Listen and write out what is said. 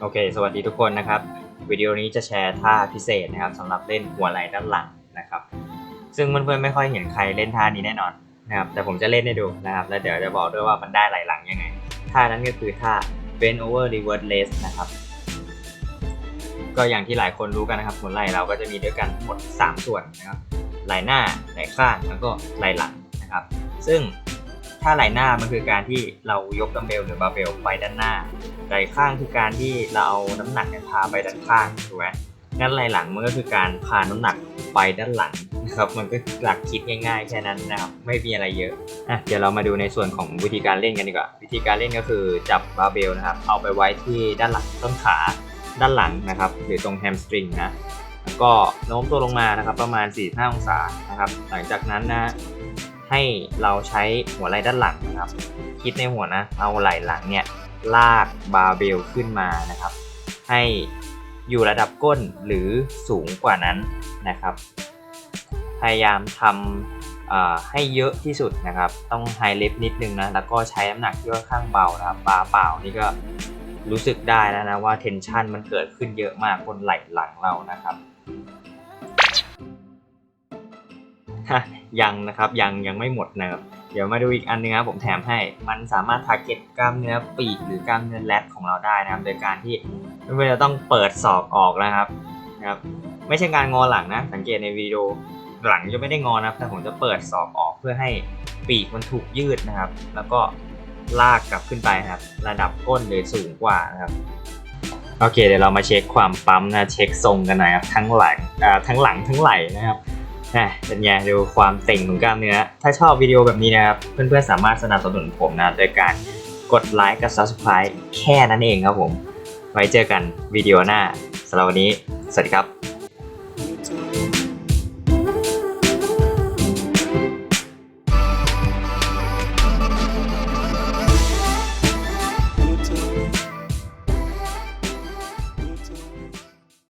โอเค สวัสดีทุกคนนะครับ วิดีโอนี้จะแชร์ท่าพิเศษนะครับสำหรับเล่นหัวไหล่ด้านหลังนะครับ ซึ่งเพื่อนๆไม่ค่อยเห็นใครเล่นท่านี้แน่นอนนะครับ แต่ผมจะเล่นให้ดูนะครับ แล้วเดี๋ยวจะบอกด้วยว่ามันได้ไหล่หลังยังไง ท่านั้นก็คือท่า bend over reverse lace นะครับ ก็อย่างที่หลายคนรู้กันนะครับหัวไหล่เราก็จะมีด้วยกันหมด 3 ส่วนนะครับ ไหล่หน้า ไหล่ข้าง แล้วก็ไหล่หลังนะครับ ซึ่ง ถ้าไหล่หน้ามันคือการที่เรายกดัมเบลหรือบาร์เบลไปด้านหน้าไหล่ข้างคือการที่เราเอาน้ำหนักเนี่ยพาไปด้านข้างถูกไหมงั้นไหล่หลังมันก็คือการพาน้ำหนักไปด้านหลังนะครับ มันก็หลักคิดง่ายๆแค่นั้นนะครับไม่มีอะไรเยอะอะเดี๋ยวเรามาดูในส่วนของวิธีการเล่นกันดีกว่า วิธีการเล่นก็คือจับบาร์เบลนะครับ เอาไปไว้ที่ด้านหลังต้นขาด้านหลังนะครับ หรือตรงแฮมสตริงนะแล้วก็โน้มตัวลงมานะครับประมาณ 45 องศานะครับ หลังจากนั้นนะ ให้เราใช้หัวไหล่ด้านหลังนะครับ คิดในหัวนะ เอาไหล่หลังเนี่ยลากบาร์เบลขึ้นมานะครับ ให้อยู่ระดับก้นหรือสูงกว่านั้นนะครับ พยายามทำให้เยอะที่สุดนะครับ ต้องไฮเลฟนิดนึงนะ แล้วก็ใช้น้ำหนักที่ค่อนข้างเบานะครับบาร์เปล่านี่ก็รู้สึกได้แล้วนะว่าเทนชันมันเกิดขึ้นเยอะมากบนไหล่หลังเรานะครับ ยังนะครับยังยังไม่หมดนะครับเดี๋ยวมาดูอีกอันนึงครับผมแถมให้ มันสามารถทาร์เก็ตกล้ามเนื้อปีกหรือกล้ามเนื้อแรดของเราได้นะครับ โดยการที่ไม่ว่าจะต้องเปิดศอกออกนะครับนะครับ ไม่ใช่การงอหลังนะ สังเกตในวิดีโอหลังจะไม่ได้งอนะครับ แต่ผมจะเปิดศอกออกเพื่อให้ปีกมันถูกยืดนะครับ แล้วก็ลากกลับขึ้นไปครับ ระดับก้นหรือสูงกว่านะครับโอเคเดี๋ยวเรามาเช็คความปั๊มนะเช็คทรงกันหน่อยครับทั้งหลังทั้งหลังทั้งไหล่นะครับ นะเป็นไงดูความเต่งของกล้ามเนื้อ ถ้าชอบวิดีโอแบบนี้นะครับ เพื่อนๆสามารถสนับสนุนผมนะ โดยการกดไลค์กับ Subscribe แค่นั้นเองครับผม ไว้เจอกันวิดีโอหน้าสำหรับวันนี้ สวัสดีครับ